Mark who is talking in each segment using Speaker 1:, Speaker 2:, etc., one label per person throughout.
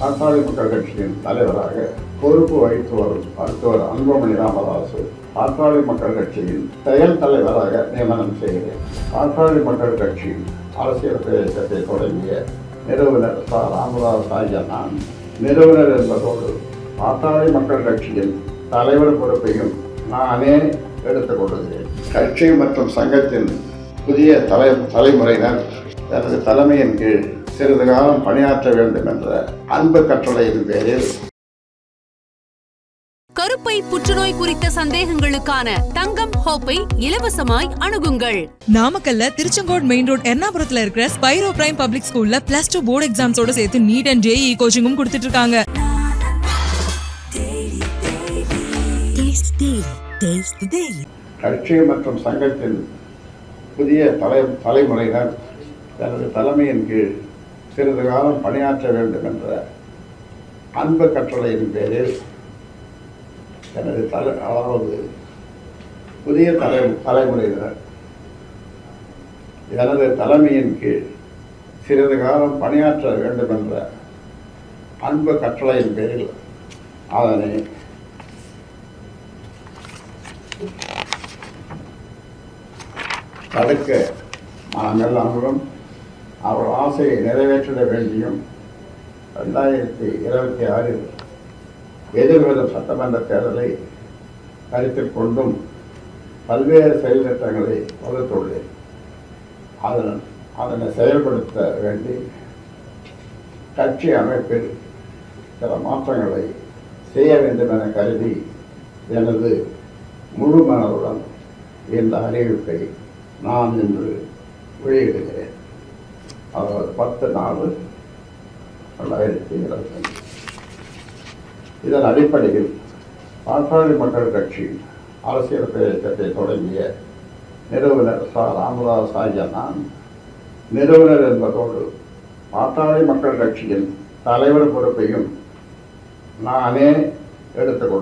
Speaker 1: பாட்டாளி மக்கள் கட்சியின் தலைவராக பொறுப்பு வகித்து வரும் மருத்துவர் அன்புமணி ராமதாசு பாட்டாளி மக்கள் கட்சியின் செயல் தலைவராக நியமனம் செய்கிறேன். பாட்டாளி மக்கள் கட்சி அரசியல் பிரதேசத்தை தொடங்கிய நிறுவனர் ச. ராமதாஸ் ஆகிய நான் நிறுவனர் என்பதோடு பாட்டாளி மக்கள் கட்சியின் தலைவர் பொறுப்பையும் நானே எடுத்துக் கொள்கிறேன் கட்சி மற்றும் சங்கத்தின் புதிய தலை தலைமுறையினர் எனது தலைமையின் கீழ் சிறிது காலம் பணியாற்ற வேண்டும் என்ற அன்பு கட்டளையின் பேரில்
Speaker 2: கருப்பை புற்றுநோய் குறித்த சந்தேகங்களுக்கான தங்கம் ஹோப்பை இலவசமாய் அணுகுங்கள்.
Speaker 3: நாமக்கல்ல திருச்செங்கோடு மெயின் ரோட் எர்ணாபுரத்துல இருக்கிற ஸ்பைரோ பிரைம் பப்ளிக் ஸ்கூல்ல பிளஸ் டூ போர்டு எக்ஸாம்ஸோட சேர்த்து நீட் அண்ட் ஜேஇ கோச்சிங்கும் கொடுத்துட்டு இருக்காங்க.
Speaker 1: கட்சி மற்றும் சங்கத்தின் புதிய தலை தலைமுறையினர் தனது தலைமையின் கீழ் சிறிது காலம் பணியாற்ற வேண்டும் என்ற அன்பு கட்டளையின் பேரில் எனது தலை அதாவது புதிய தலை தலைமுறையினர் எனது தலைமையின் கீழ் சிறிது காலம் பணியாற்ற வேண்டும் என்ற அன்பு கட்டளையின் பேரில் அதனை தடுக்க மனமெல்லாம் அவர் ஆசையை நிறைவேற்றிட வேண்டியும் ரெண்டாயிரத்தி இருபத்தி ஆறில் எதிர்வரும் சட்டமன்ற தேர்தலை கருத்தில் கொண்டும் பல்வேறு செயல் திட்டங்களை வகுத்துள்ளேன். அதன் அதனை செயல்படுத்த வேண்டி கட்சி அமைப்பில் சில மாற்றங்களை செய்ய வேண்டும் என கருதி எனது முழு மனதுடன் இந்த அறிவிப்பை நான் இன்று வெளியிடுகிறேன். அதாவது பத்து நாலு ரெண்டாயிரத்தி இருபத்தஞ்சு இதன் அடிப்படையில் பாட்டாளி மக்கள் கட்சி அரசியல் பிரவேசத்தை தொடங்கிய நிறுவனர் ச. ராமதாஸ் ஆகிய நான் நிறுவனர் என்பதோடு பாட்டாளி மக்கள் கட்சியின் தலைவர் பொறுப்பையும் நானே எடுத்துக்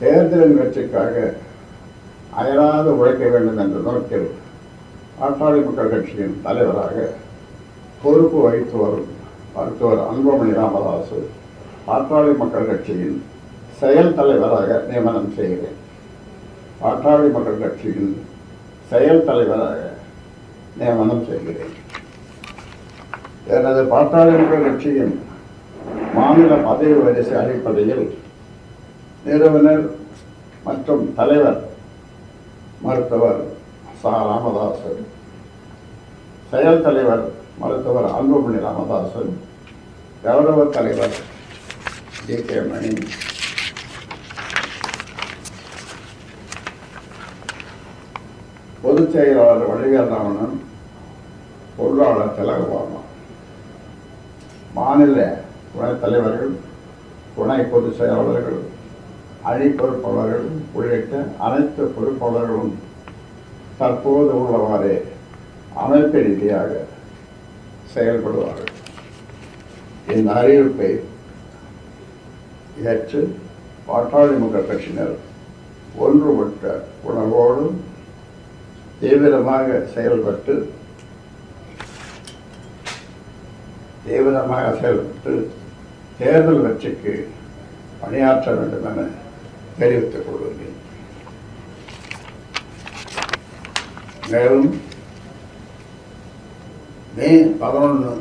Speaker 1: தேர்தலின் வெற்றிக்காக அயராது உழைக்க வேண்டும் என்ற நோக்கில் பாட்டாளி மக்கள் கட்சியின் தலைவராக பொறுப்பு வகித்து வரும் மருத்துவர் அன்புமணி ராமதாசு பாட்டாளி மக்கள் கட்சியின் செயல் தலைவராக நியமனம் செய்கிறேன். பாட்டாளி மக்கள் கட்சியின் செயல் தலைவராக நியமனம் செய்கிறேன். எனது பாட்டாளி மக்கள் கட்சியின் மாநில பதவி வரிசை அடிப்படையில் நிறுவனர் மற்றும் தலைவர் மருத்துவர் சா. ராமதாசன் செயல் தலைவர் மருத்துவர் அன்புமணி ராமதாசன் கௌரவ தலைவர் ஜே. கே. மணி. பொதுச் செயலாளர் வடிவேல் பொருளாளர் திலகபாமா மாநில துணைத் தலைவர்கள் துணை பொதுச் செயலாளர்கள் அணி பொறுப்பாளர்கள் உள்ளிட்ட அனைத்து பொறுப்பாளர்களும் தற்போது உள்ளவாறே அமைப்பு ரீதியாக செயல்படுவார்கள். இந்த அறிவிப்பை ஏற்று பாட்டாளி கட்சியினர் ஒன்றுபட்ட உணர்வோடும் தீவிரமாக செயல்பட்டு தீவிரமாக செயல்பட்டு தேர்தல் வெற்றிக்கு பணியாற்ற வேண்டும் என தெரிவித்துக் கொள்கின்றேன் மேலும் மே பதினொன்று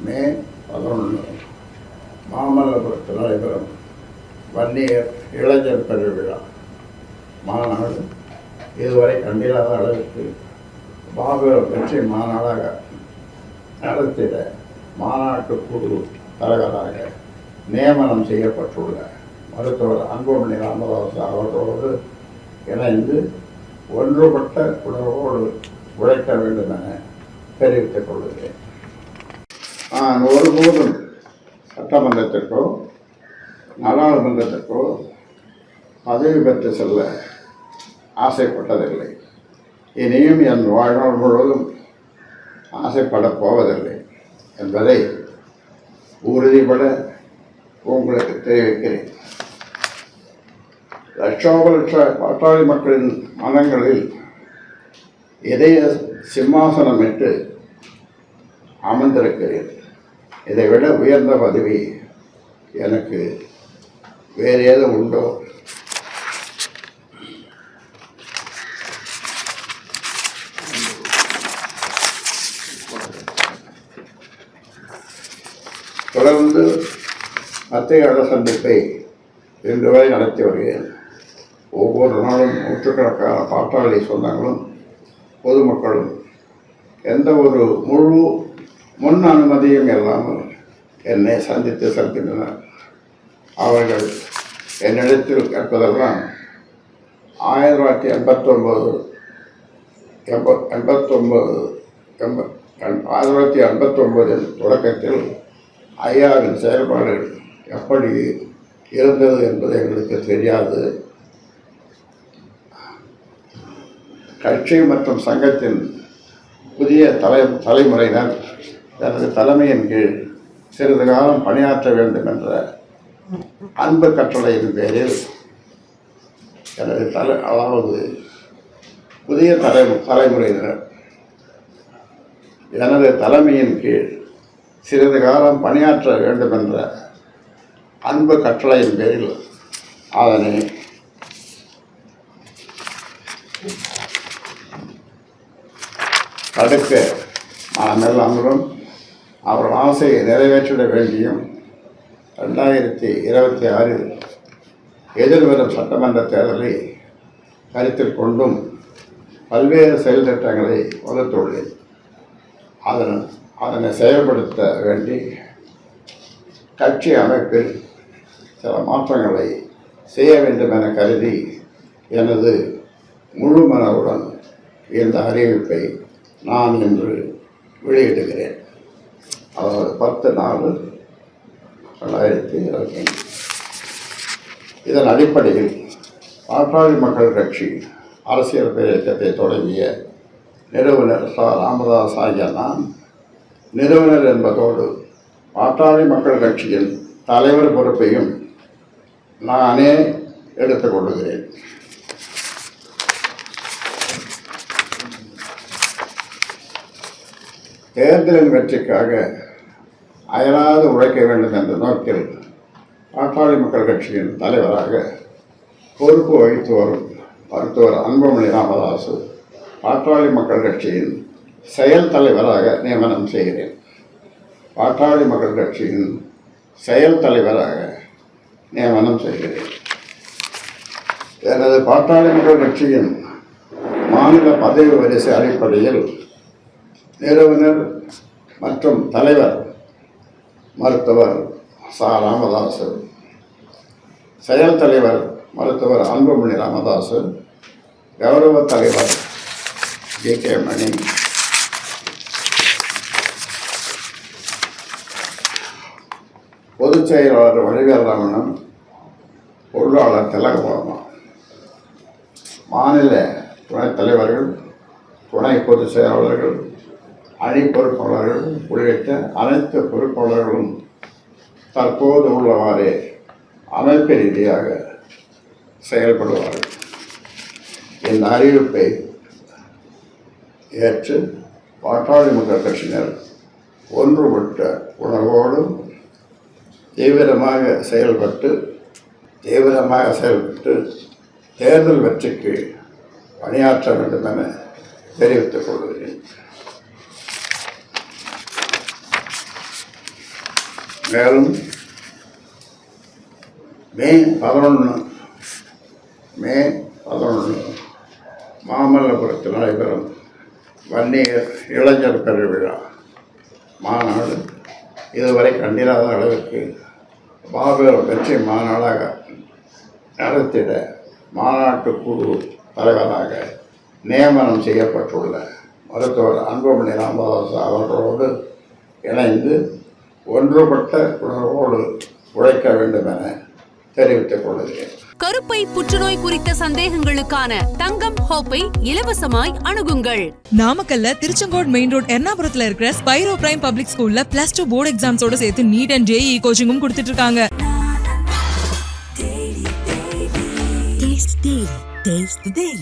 Speaker 1: மே பதினொன்று மாமல்லபுரத்தில் நடைபெறும் வன்னியர் இளைஞர் பெருவிழா மாநாடு இதுவரை கண்டிராத அளவிற்கு மாபெரும் வெற்றி மாநாடாக நடத்திட மாநாட்டு குழு தலைவராக நியமனம் செய்யப்பட்டுள்ளார் மருத்துவர் அன்புமணி ராமதாஸ் அவர்களோடு இணைந்து ஒன்றுபட்ட உணர்வோடு உழைக்க வேண்டும் என தெரிவித்துக் கொள்கிறேன். நான் ஒருபோதும் சட்டமன்றத்திற்கோ நாடாளுமன்றத்திற்கோ பதவி பெற்று செல்ல ஆசைப்பட்டதில்லை. இனியும் என் வாழ்நாள் முழுவதும் ஆசைப்படப் போவதில்லை என்பதை உறுதிபட உங்களுக்கு தெரிவிக்கிறேன். லட்சோப லட்ச பாட்டாளி மக்களின் மனங்களில் இதய சிம்மாசனமிட்டு அமர்ந்திருக்கிறேன். இதை விட உயர்ந்த பதவி எனக்கு வேறு ஏதும் உண்டோ? தொடர்ந்து மத்திய அரசு சந்திப்பை இன்று வரை நடத்தி வருகிறேன். ஒவ்வொரு நாளும் நூற்றுக்கணக்கான பாட்டாளி சொந்தங்களும் பொதுமக்களும் எந்த ஒரு முழு முன் அனுமதியும் இல்லாமல் என்னை சந்தித்து செல்கின்றனர். அவர்கள் என்னிடத்தில் கேட்பதெல்லாம் ஆயிரத்தி தொள்ளாயிரத்தி எண்பத்தொம்போது எண்ப எண்பத்தொம்போது எண்ப எண்- ஆயிரத்தி தொள்ளாயிரத்தி எண்பத்தொம்போதின் தொடக்கத்தில் ஐயாவின் செயல்பாடு எப்படி இருந்தது என்பது எங்களுக்கு தெரியாது. கட்சி மற்றும் சங்கத்தின் புதிய தலை தலைமுறையினர் எனது தலைமையின் கீழ் சிறிது காலம் பணியாற்ற வேண்டும் என்ற அன்பு கட்டளையின் பேரில் எனது தலை அதாவது புதிய தலை தலைமுறையினர் எனது தலைமையின் கீழ் சிறிது காலம் பணியாற்ற வேண்டும் என்ற அன்பு கட்டளையின் பேரில் அதனை தடுக்க மனமெல்லாமலும் அவர் ஆசையை நிறைவேற்றிட வேண்டியும் ரெண்டாயிரத்தி இருபத்தி ஆறில் எதிர்வரும் சட்டமன்ற தேர்தலை கருத்தில் கொண்டும் பல்வேறு செயல் திட்டங்களை வகுத்துள்ளேன். அதன் அதனை செயல்படுத்த வேண்டி கட்சி அமைப்பில் சில மாற்றங்களை செய்ய வேண்டும் என கருதி எனது முழு மனவுடன் இந்த அறிவிப்பை நான் இன்று வெளியிடுகிறேன். அதாவது பத்து நாலு ரெண்டாயிரத்தி இருபத்தி ஐந்து. இதன் அடிப்படையில் பாட்டாளி மக்கள் கட்சி அரசியல் பேரியக்கத்தை தொடங்கிய நிறுவனர் ச. ராமதாஸ் ஆகிய நான் நிறுவனர் என்பதோடு பாட்டாளி மக்கள் கட்சியின் தலைவர் பொறுப்பையும் நானே எடுத்துக்கொள்கிறேன் தேர்தலின் வெற்றிக்காக அயராது உழைக்க வேண்டும் என்ற நோக்கில் பாட்டாளி மக்கள் கட்சியின் தலைவராக பொறுப்பு வகித்து வரும் மருத்துவர் அன்புமணி ராமதாசு பாட்டாளி மக்கள் கட்சியின் செயல் தலைவராக நியமனம் செய்கிறேன். பாட்டாளி மக்கள் கட்சியின் செயல் தலைவராக நியமனம் செய்கிறேன். எனது பாட்டாளி மக்கள் கட்சியின் மாநில பதவி வரிசை அடிப்படையில் நிறுவனர் மற்றும் தலைவர் மருத்துவர் சா. ராமதாசு. செயல் தலைவர் மருத்துவர் அன்புமணி ராமதாசு. கௌரவ தலைவர் ஜே கே. மணி. பொதுச் செயலாளர் வடிவேல் ரமணன் பொருளாளர் திலகபாமா மாநில துணைத் தலைவர்கள் துணை பொதுச் செயலாளர்கள் அணி பொறுப்பாளர்கள் உள்ளிட்ட அனைத்து பொறுப்பாளர்களும் தற்போது உள்ளவாறே அமைப்பு ரீதியாக செயல்படுவார்கள். இந்த அறிவிப்பை ஏற்று பாட்டாளி மக்கள் கட்சியினர் ஒன்றுபட்ட உணர்வோடும் தீவிரமாக செயல்பட்டு தீவிரமாக செயல்பட்டு தேர்தல் வெற்றிக்கு பணியாற்ற வேண்டும் என தெரிவித்துக் கொள்கிறேன். மேலும் மே பதினொன்று மே பதினொன்று மாமல்லபுரத்தில் நடைபெறும் வன்னியர் இளைஞர் பெருவிழா மாநாடு இதுவரை கண்டிராத அளவிற்கு மாபெரும் வெற்றி மாநாடாக நடத்திட மாநாட்டு குழு தலைவராக நியமனம் செய்யப்பட்டுள்ள மருத்துவர் அன்புமணி ராமதாஸ் அவர்களோடு இணைந்து ஒன்றுபட்ட உணர்வோடு உழைக்க வேண்டும் என தெரிவித்துக் கொள்கிறேன்
Speaker 2: கருப்பை புற்றுநோய் குறித்த சந்தேகங்களுக்கான தங்கம் ஹோப்பை இலவசமாய் அணுகுங்கள்
Speaker 3: நாமக்கல்ல திருச்செங்கோடு மெயின் ரோட் எர்ணாபுரத்துல இருக்கிற ஸ்பைரோ பிரைம் பப்ளிக் ஸ்கூல்ல பிளஸ் டூ போர்டு எக்ஸாம்ஸோட சேர்த்து நீட் அண்ட் ஜேஇ கோச்சிங்கும் கொடுத்துட்டு இருக்காங்க
Speaker 4: Taste Daily. Taste the Daily.